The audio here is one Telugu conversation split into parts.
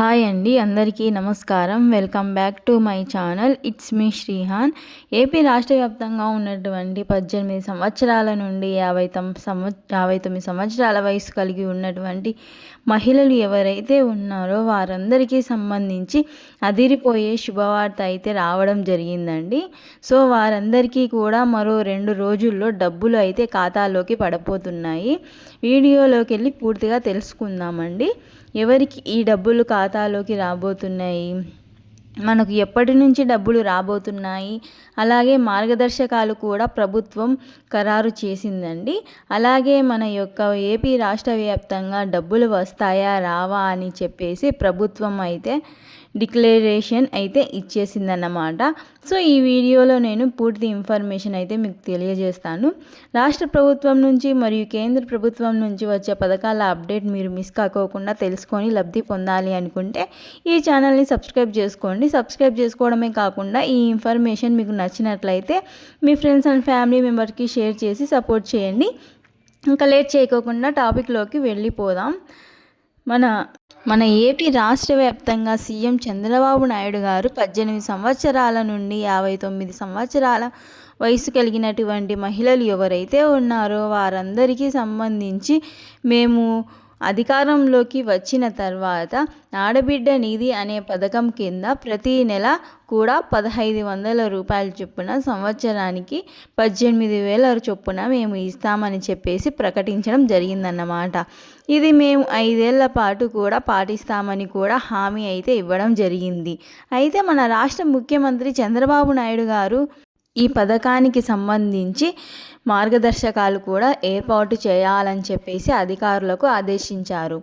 హాయ్ అండి అందరికీ నమస్కారం. Welcome back to my channel. It's me Srihan. AP రాష్ట్ర వ్యాప్తంగా ఉన్నటువంటి పద్దెనిమిది సంవత్సరాల నుండి యాభై తొమ్ సంవ యాభై తొమ్మిది సంవత్సరాల వయసు కలిగి ఉన్నటువంటి మహిళలు ఎవరైతే ఉన్నారో వారందరికీ సంబంధించి అదిరిపోయే శుభవార్త అయితే రావడం జరిగిందండి. సో వారందరికీ కూడా మరో రెండు రోజుల్లో డబ్బులు అయితే ఖాతాలోకి పడపోతున్నాయి. వీడియోలోకి వెళ్ళి పూర్తిగా తెలుసుకుందామండి. ఎవరికి ఈ డబ్బులు ఖాతాలోకి రాబోతున్నాయి? మనకు ఎప్పటి నుంచి డబ్బులు రాబోతున్నాయి? అలాగే మార్గదర్శకాలు కూడా ప్రభుత్వం ఖరారు చేసిందండి. అలాగే మన యొక్క ఏపీ రాష్ట్ర వ్యాప్తంగా డబ్బులు వస్తాయా రావా అని చెప్పేసి ప్రభుత్వం అయితే డిక్లరేషన్ అయితే ఇచ్చేసిందన్నమాట. సో ఈ వీడియోలో నేను పూర్తి ఇన్ఫర్మేషన్ అయితే మీకు తెలియజేస్తాను. రాష్ట్ర ప్రభుత్వం నుంచి మరియు కేంద్ర ప్రభుత్వం నుంచి వచ్చే పథకాల అప్డేట్ మీరు మిస్ కాకోకుండా తెలుసుకొని లబ్ధి పొందాలి అనుకుంటే ఈ ఛానల్ని సబ్స్క్రైబ్ చేసుకోండి. సబ్స్క్రైబ్ చేసుకోవడమే కాకుండా ఈ ఇన్ఫర్మేషన్ మీకు నచ్చినట్లయితే మీ ఫ్రెండ్స్ అండ్ ఫ్యామిలీ మెంబర్కి షేర్ చేసి సపోర్ట్ చేయండి. ఇంకా లేట్ చేయకోకుండా టాపిక్లోకి వెళ్ళిపోదాం. మన మన ఏపీ రాష్ట్ర వ్యాప్తంగా సీఎం చంద్రబాబు నాయుడు గారు పద్దెనిమిది సంవత్సరాల నుండి యాభై తొమ్మిది సంవత్సరాల వయసు కలిగినటువంటి మహిళలు ఎవరైతే ఉన్నారో వారందరికీ సంబంధించి మేము అధికారంలోకి వచ్చిన తర్వాత ఆడబిడ్డ నిధి అనే పథకం కింద ప్రతి నెల కూడా పదహైదు వందల రూపాయల చొప్పున సంవత్సరానికి పద్దెనిమిది వేల చొప్పున మేము ఇస్తామని చెప్పేసి ప్రకటించడం జరిగిందన్నమాట. ఇది మేము ఐదేళ్ళ పాటు కూడా పాటిస్తామని కూడా హామీ అయితే ఇవ్వడం జరిగింది. అయితే మన రాష్ట్ర ముఖ్యమంత్రి చంద్రబాబు నాయుడు గారు ఈ పథకానికి సంబంధించి మార్గదర్శకాలు కూడా ఏర్పాటు చేయాలని చెప్పేసి అధికారులకు ఆదేశించారు.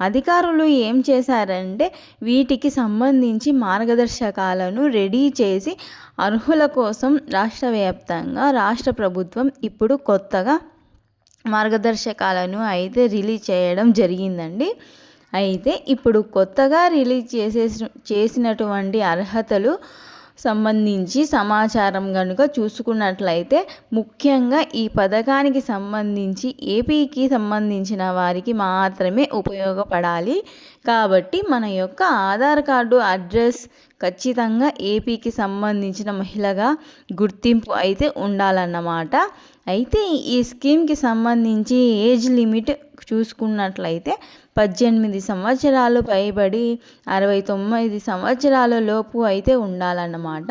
అధికారులు ఏం చేశారంటే వీటికి సంబంధించి మార్గదర్శకాలను రెడీ చేసి అర్హుల కోసం రాష్ట్ర వ్యాప్తంగా రాష్ట్ర ప్రభుత్వం ఇప్పుడు కొత్తగా మార్గదర్శకాలను అయితే రిలీజ్ చేయడం జరిగిందండి. అయితే ఇప్పుడు కొత్తగా రిలీజ్ చేసే చేసినటువంటి అర్హతలు సంబంధించి సమాచారం కనుక చూసుకున్నట్లయితే ముఖ్యంగా ఈ పథకానికి సంబంధించి ఏపీకి సంబంధించిన వారికి మాత్రమే ఉపయోగపడాలి. కాబట్టి మన యొక్క ఆధార్ కార్డు అడ్రస్ ఖచ్చితంగా ఏపీకి సంబంధించిన మహిళగా గుర్తింపు అయితే ఉండాలన్నమాట. అయితే ఈ స్కీమ్కి సంబంధించి ఏజ్ లిమిట్ చూసుకున్నట్లయితే పద్దెనిమిది సంవత్సరాలు పైబడి అరవై తొమ్మిది సంవత్సరాల లోపు అయితే ఉండాలన్నమాట.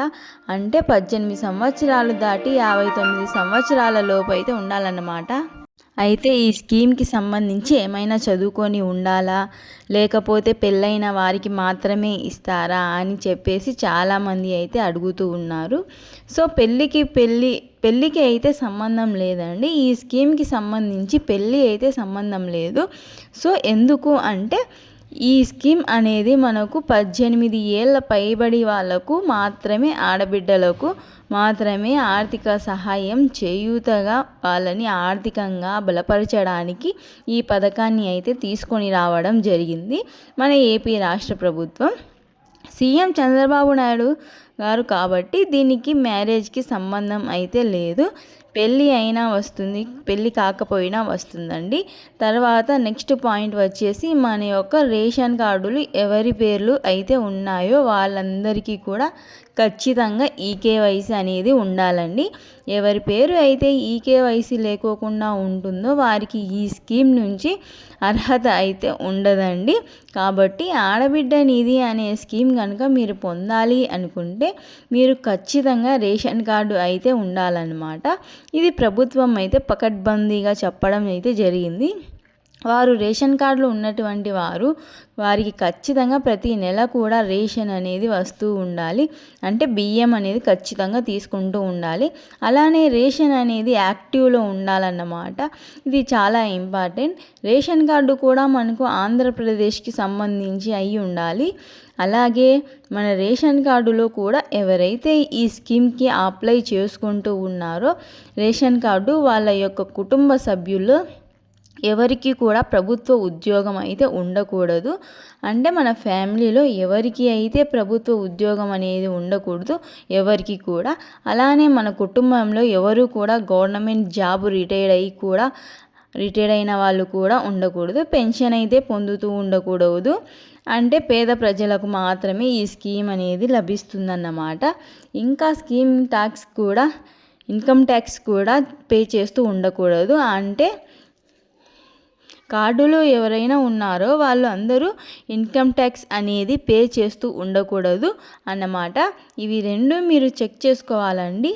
అంటే పద్దెనిమిది సంవత్సరాలు దాటి యాభై తొమ్మిది సంవత్సరాల లోపు అయితే ఉండాలన్నమాట. అయితే ఈ స్కీమ్కి సంబంధించి ఏమైనా చదువుకొని ఉండాలా? లేకపోతే పెళ్ళైన వారికి మాత్రమే ఇస్తారా? అని చెప్పేసి చాలామంది అయితే అడుగుతూ ఉన్నారు. సో పెళ్ళికి పెళ్ళి పెళ్ళికి అయితే సంబంధం లేదండి. ఈ స్కీమ్కి సంబంధించి పెళ్ళి అయితే సంబంధం లేదు. సో ఎందుకు అంటే ఈ స్కీమ్ అనేది మనకు పద్దెనిమిది ఏళ్ళ పైబడి వాళ్ళకు మాత్రమే ఆడబిడ్డలకు మాత్రమే ఆర్థిక సహాయం చేయూతగా వాళ్ళని ఆర్థికంగా బలపరచడానికి ఈ పథకాన్ని అయితే తీసుకొని రావడం జరిగింది. మన ఏపీ రాష్ట్ర ప్రభుత్వం సీఎం చంద్రబాబు నాయుడు గారు కాబట్టి దీనికి మ్యారేజ్కి సంబంధం అయితే లేదు. పెళ్ళి అయినా వస్తుంది పెళ్ళి కాకపోయినా వస్తుందండి. తర్వాత నెక్స్ట్ పాయింట్ వచ్చేసి మన యొక్క రేషన్ కార్డులు ఎవరి పేర్లు అయితే ఉన్నాయో వాళ్ళందరికీ కూడా ఖచ్చితంగా ఈకేవైసీ అనేది ఉండాలండి. ఎవరి పేరు అయితే ఈకేవైసీ లేకోకుండా ఉంటుందో వారికి ఈ స్కీమ్ నుంచి అర్హత అయితే ఉండదండి. కాబట్టి ఆడబిడ్డ నిధి అనే స్కీమ్ కనుక మీరు పొందాలి అనుకుంటే మీరు ఖచ్చితంగా రేషన్ కార్డు అయితే ఉండాలన్నమాట. ఇది ప్రభుత్వం అయితే పకడ్బందీగా చెప్పడం అయితే జరిగింది. వారు రేషన్ కార్డులు ఉన్నటువంటి వారు వారికి ఖచ్చితంగా ప్రతి నెల కూడా రేషన్ అనేది వస్తూ ఉండాలి. అంటే బియ్యం అనేది ఖచ్చితంగా తీసుకుంటూ ఉండాలి. అలానే రేషన్ అనేది యాక్టివ్లో ఉండాలన్నమాట. ఇది చాలా ఇంపార్టెంట్. రేషన్ కార్డు కూడా మనకు ఆంధ్రప్రదేశ్కి సంబంధించి అయి ఉండాలి. అలాగే మన రేషన్ కార్డులో కూడా ఎవరైతే ఈ స్కీమ్కి అప్లై చేసుకుంటూ ఉన్నారో రేషన్ కార్డు వాళ్ళ యొక్క కుటుంబ సభ్యులు ఎవరికి కూడా ప్రభుత్వ ఉద్యోగం అయితే ఉండకూడదు. అంటే మన ఫ్యామిలీలో ఎవరికి అయితే ప్రభుత్వ ఉద్యోగం అనేది ఉండకూడదు ఎవరికి కూడా. అలానే మన కుటుంబంలో ఎవరు కూడా గవర్నమెంట్ జాబ్ రిటైర్డ్ అయ్యి కూడా రిటైర్డ్ అయిన వాళ్ళు కూడా ఉండకూడదు. పెన్షన్ అయితే పొందుతూ ఉండకూడదు. అంటే పేద ప్రజలకు మాత్రమే ఈ స్కీమ్ అనేది లభిస్తుందన్నమాట. ఇంకా స్కీమ్ ట్యాక్స్ కూడా ఇన్కమ్ ట్యాక్స్ కూడా పే చేస్తూ ఉండకూడదు. అంటే కార్డులో ఎవరైనా ఉన్నారో వాళ్ళు అందరూ ఇన్కమ్ ట్యాక్స్ అనేది పే చేస్తూ ఉండకూడదు అన్నమాట. ఇవి రెండు మీరు చెక్ చేసుకోవాలండి.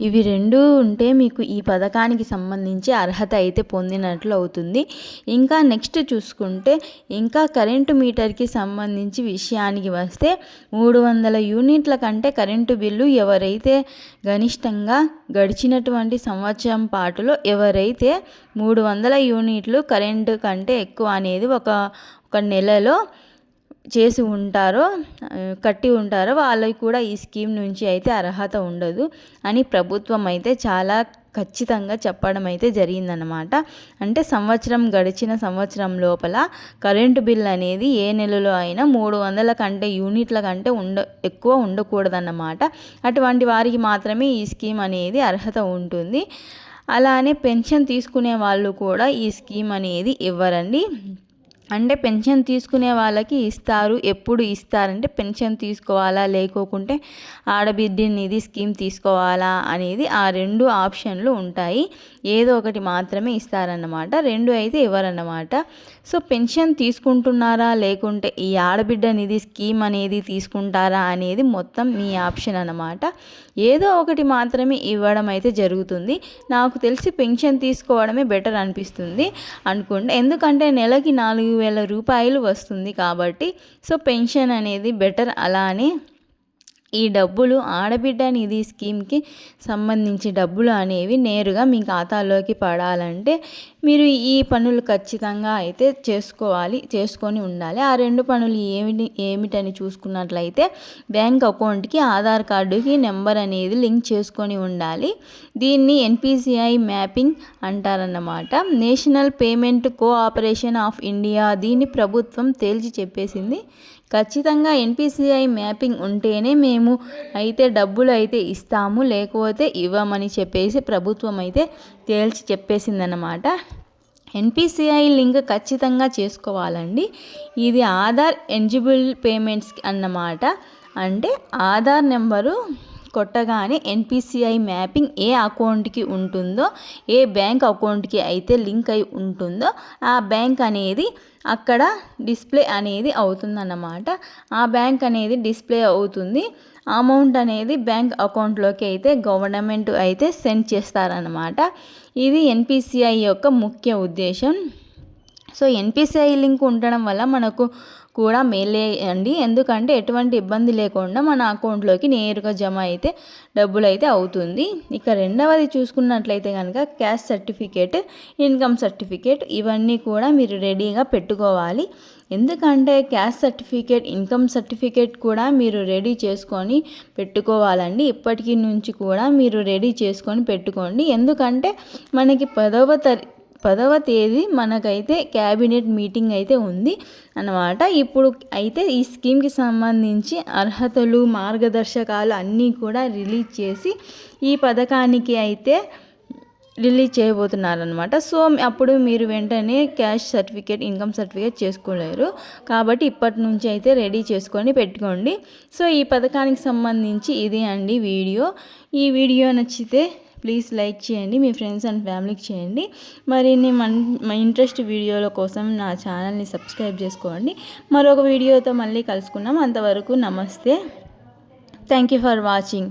ఇవి రెండు ఉంటే మీకు ఈ పథకానికి సంబంధించి అర్హత అయితే పొందినట్లు అవుతుంది. ఇంకా నెక్స్ట్ చూసుకుంటే ఇంకా కరెంటు మీటర్కి సంబంధించి విషయానికి వస్తే మూడు వందల యూనిట్ల కంటే కరెంటు బిల్లు ఎవరైతే గనిష్టంగా గడిచినటువంటి సంవత్సరం పాటులో ఎవరైతే మూడు వందల యూనిట్లు కరెంటు కంటే ఎక్కువ అనేది ఒక ఒక నెలలో చేసి ఉంటారో కట్టి ఉంటారో వాళ్ళకి కూడా ఈ స్కీమ్ నుంచి అయితే అర్హత ఉండదు అని ప్రభుత్వం అయితే చాలా ఖచ్చితంగా చెప్పడం అయితే జరిగిందనమాట అంటే సంవత్సరం గడిచిన సంవత్సరం లోపల కరెంటు బిల్ అనేది ఏ నెలలో అయినా మూడు వందల కంటే యూనిట్ల కంటే ఉండ ఎక్కువ ఉండకూడదన్నమాట. అటువంటి వారికి మాత్రమే ఈ స్కీమ్ అనేది అర్హత ఉంటుంది. అలానే పెన్షన్ తీసుకునే వాళ్ళు కూడా ఈ స్కీమ్ అనేది ఇవ్వరండి. అంటే పెన్షన్ తీసుకునే వాళ్ళకి ఇస్తారు ఎప్పుడు ఇస్తారంటే పెన్షన్ తీసుకోవాలా లేకోకుంటే ఆడబిడ్డ నిధి స్కీమ్ తీసుకోవాలా అనేది ఆ రెండు ఆప్షన్లు ఉంటాయి. ఏదో ఒకటి మాత్రమే ఇస్తారన్నమాట. రెండు అయితే ఇవ్వరన్నమాట. సో పెన్షన్ తీసుకుంటున్నారా లేకుంటే ఈ ఆడబిడ్డ నిధి స్కీమ్ అనేది తీసుకుంటారా అనేది మొత్తం మీ ఆప్షన్ అన్నమాట. ఏదో ఒకటి మాత్రమే ఇవ్వడం అయితే జరుగుతుంది. నాకు తెలిసి పెన్షన్ తీసుకోవడమే బెటర్ అనిపిస్తుంది అనుకుంటే. ఎందుకంటే నెలకి నాలుగు వేల రూపాయలు వస్తుంది కాబట్టి సో పెన్షన్ అనేది బెటర్ అలానే ఈ డబ్బులు ఆడబిడ్డ నిధి స్కీమ్కి సంబంధించి డబ్బులు అనేవి నేరుగా మీ ఖాతాలోకి పడాలంటే మీరు ఈ పనులు ఖచ్చితంగా అయితే చేసుకోవాలి చేసుకొని ఉండాలి. ఆ రెండు పనులు ఏమిటి ఏమిటని చూసుకున్నట్లయితే బ్యాంక్ అకౌంట్కి ఆధార్ కార్డుకి నెంబర్ అనేది లింక్ చేసుకొని ఉండాలి. దీన్ని NPCI mapping అంటారన్నమాట. National payment cooperation of India దీన్ని ప్రభుత్వం తేల్చి చెప్పేసింది. ఖచ్చితంగా ఎన్పిసిఐ మ్యాపింగ్ ఉంటేనే మేము అయితే డబ్బులు అయితే ఇస్తాము లేకపోతే ఇవ్వమని చెప్పేసి ప్రభుత్వం అయితే తేల్చి చెప్పేసిందనమాట ఎన్పిసిఐ లింక్ ఖచ్చితంగా చేసుకోవాలండి. ఇది ఆధార్ ఎలిజిబుల్ పేమెంట్స్ అన్నమాట. అంటే ఆధార్ నెంబరు కొట్టగానే ఎన్పిసిఐ మ్యాపింగ్ ఏ అకౌంట్కి ఉంటుందో ఏ బ్యాంక్ అకౌంట్కి అయితే లింక్ అయి ఉంటుందో ఆ బ్యాంక్ అనేది అక్కడ డిస్ప్లే అనేది అవుతుందన్నమాట. ఆ బ్యాంక్ అనేది డిస్ప్లే అవుతుంది. అమౌంట్ అనేది బ్యాంక్ అకౌంట్లోకి అయితే గవర్నమెంట్ అయితే సెండ్ చేస్తారనమాట ఇది ఎన్పిసిఐ యొక్క ముఖ్య ఉద్దేశం. సో ఎన్పిసిఐ లింక్ ఉండడం వల్ల మనకు కూడా మేలే అండి. ఎందుకంటే ఎటువంటి ఇబ్బంది లేకుండా మన అకౌంట్లోకి నేరుగా జమ అయితే డబ్బులు అయితే అవుతుంది. ఇక రెండవది చూసుకున్నట్లయితే కనుక క్యాష్ సర్టిఫికేట్ ఇన్కమ్ సర్టిఫికేట్ ఇవన్నీ కూడా మీరు రెడీగా పెట్టుకోవాలి. ఎందుకంటే క్యాష్ సర్టిఫికేట్ ఇన్కమ్ సర్టిఫికేట్ కూడా మీరు రెడీ చేసుకొని పెట్టుకోవాలండి. ఇప్పటికీ నుంచి కూడా మీరు రెడీ చేసుకొని పెట్టుకోండి. ఎందుకంటే మనకి పదవ తర పదవ తేదీ మనకైతే క్యాబినెట్ మీటింగ్ అయితే ఉంది అన్నమాట. ఇప్పుడు అయితే ఈ స్కీమ్కి సంబంధించి అర్హతలు మార్గదర్శకాలు అన్నీ కూడా రిలీజ్ చేసి ఈ పథకానికి అయితే రిలీజ్ చేయబోతున్నారనమాట సో అప్పుడు మీరు వెంటనే క్యాష్ సర్టిఫికేట్ ఇన్కమ్ సర్టిఫికేట్ చేసుకోలేరు. కాబట్టి ఇప్పటి నుంచి అయితే రెడీ చేసుకొని పెట్టుకోండి. సో ఈ పథకానికి సంబంధించి ఇది అండి వీడియో. ఈ వీడియో నచ్చితే ప్లీజ్ లైక్ చేయండి మీ ఫ్రెండ్స్ అండ్ ఫ్యామిలీకి చేయండి. మరిన్ని మన ఇంట్రెస్ట్ వీడియోల కోసం నా ఛానల్ని సబ్స్క్రైబ్ చేసుకోండి. మరొక వీడియోతో మళ్ళీ కలుసుకున్నాం అంతవరకు నమస్తే. Thank you for watching.